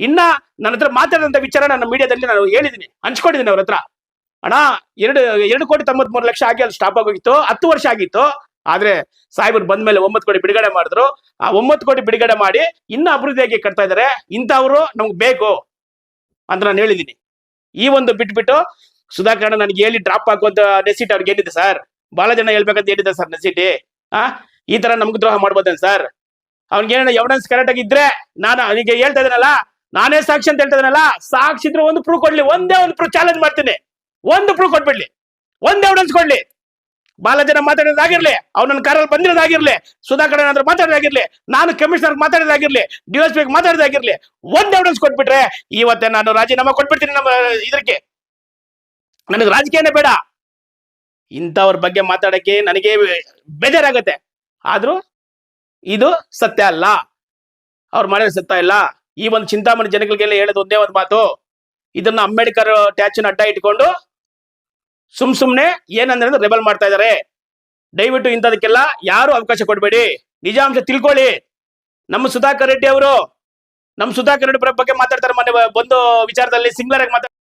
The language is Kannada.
ಇನ್ನ ನನ್ನ ಹತ್ರ ಮಾತಾಡಿದಂತ ವಿಚಾರ ನನ್ನ ಮೀಡಿಯಾದಲ್ಲಿ ನಾನು ಹೇಳಿದ್ದೀನಿ. ಹಂಚ್ಕೊಂಡಿದ್ದೀನಿ ಅವ್ರ ಹತ್ರ. ಅಣ್ಣ, ಎರಡು ಎರಡು ಕೋಟಿ ತೊಂಬತ್ಮೂರು ಲಕ್ಷ ಆಗಿ ಅಲ್ಲಿ ಸ್ಟಾಪ್ ಆಗೋಗಿತ್ತು. ಹತ್ತು ವರ್ಷ ಆಗಿತ್ತು. ಆದ್ರೆ ಸಾಹೇಬರು ಬಂದ ಮೇಲೆ ಒಂಬತ್ತು ಕೋಟಿ ಬಿಡುಗಡೆ ಮಾಡಿದ್ರು. ಆ ಒಂಬತ್ತು ಕೋಟಿ ಬಿಡುಗಡೆ ಮಾಡಿ ಇನ್ನ ಅಭಿವೃದ್ಧಿಯಾಗಿ ಕಟ್ತಾ ಇದಾರೆ. ಇಂಥವ್ರು ನಮ್ಗೆ ಬೇಕು ಅಂತ ನಾನು ಹೇಳಿದ್ದೀನಿ. ಈ ಒಂದು ಬಿಟ್ಬಿಟ್ಟು ಸುಧಾಕರ್ ನನಗೆ ಹೇಳಿ ಡ್ರಾಪ್ ಹಾಕುವಂತ ನೆಸಿಟ್ ಅವ್ರಿಗೆ ಏನಿದೆ ಸರ್ ಬಹಳ ಜನ ಹೇಳ್ಬೇಕಂತ ಹೇಳಿದೆ ಸರ್ ನೆಸಿಟಿ. ಆ, ಈ ತರ ನಮ್ಗೆ ದ್ರೋಹ ಮಾಡ್ಬೋದೇನು ಸರ್ ಅವ್ನಿಗೆ ಏನಾರ ಎವಿಡೆನ್ಸ್ ಕರೆಕ್ಟ್ ಆಗಿದ್ರೆ ನಾನು ಅವನಿಗೆ ಹೇಳ್ತಾ ಇದ್ದೀನಲ್ಲ ನಾನೇ ಸಾಕ್ಷಿ ಅಂತ ಹೇಳ್ತಾ ಸಾಕ್ಷಿ ಇದ್ರೆ ಒಂದು ಪ್ರೂಫ್ ಕೊಡ್ಲಿ, ಒಂದೇ ಒಂದು ಪ್ರೂಫ್ ಚಾಲೆಂಜ್ ಮಾಡ್ತೀನಿ. ಒಂದು ಪ್ರೂಫ್ ಕೊಟ್ಬಿಡ್ಲಿ. ಒಂದೇ ಎವಿಡೆನ್ಸ್ ಕೊಡ್ಲಿ. ಬಹಳ ಜನ ಮಾತಾಡೋದಾಗಿರ್ಲಿ ನನ್ನ ಕಾರಲ್ಲಿ ಬಂದಿರೋದಾಗಿರ್ಲಿ ಸುಧಾಕರ್ ಏನಾದ್ರು ಮಾತಾಡೋದಾಗಿರ್ಲಿ ನಾನು ಕಮಿಷನರ್ ಮಾತಾಡೋದಾಗಿರ್ಲಿ ಡಿ ಎಸ್ ಪಿ ಮಾತಾಡೋದಾಗಿರ್ಲಿ ಒಂದ್ ಎವಿಡೆನ್ಸ್ ಕೊಟ್ಬಿಟ್ರೆ ಇವತ್ತೇ ನಾನು ರಾಜೀನಾಮೆ ಕೊಟ್ಬಿಡ್ತೀನಿ ನಮ್ಮ ಇದಕ್ಕೆ ನನಗೆ ರಾಜಕೀಯನೇ ಬೇಡ. ಇಂಥವ್ರ ಬಗ್ಗೆ ಮಾತಾಡಕ್ಕೆ ನನಗೆ ಬೇಜಾರಾಗತ್ತೆ. ಆದ್ರೂ ಇದು ಸತ್ಯ ಅಲ್ಲ. ಅವ್ರು ಮಾಡಿದ್ರೆ ಸತ್ಯ ಇಲ್ಲ. ಈ ಒಂದು ಚಿಂತಾಮಣಿ ಜನಗಳಿಗೆಲ್ಲ ಹೇಳೋದು ಒಂದೇ ಒಂದು ಮಾತು. ಇದನ್ನ ಅಂಬೇಡ್ಕರ್ ಟ್ಯಾಚಿನ ಅಡ್ಡ ಇಟ್ಕೊಂಡು ಸುಮ್ ಸುಮ್ನೆ ಏನಂದ್ರೆ ರೆಬಲ್ ಮಾಡ್ತಾ ಇದಾರೆ ದಯವಿಟ್ಟು ಇಂಥದಕ್ಕೆಲ್ಲ ಯಾರು ಅವಕಾಶ ಕೊಡಬೇಡಿ. ನಿಜಾಂಶ ತಿಳ್ಕೊಳ್ಳಿ. ನಮ್ಮ ಸುಧಾಕರ್ ರೆಡ್ಡಿ ಅವರು, ನಮ್ಮ ಸುಧಾಕರ್ ರೆಡ್ಡಿ ಬಗ್ಗೆ ಮಾತಾಡ್ತಾರೆ ಮೊನ್ನೆ, ಬಂದು ವಿಚಾರದಲ್ಲಿ ಸಿಂಗ್ಲರ್ ಆಗಿ ಮಾತಾಡ್ತಾರೆ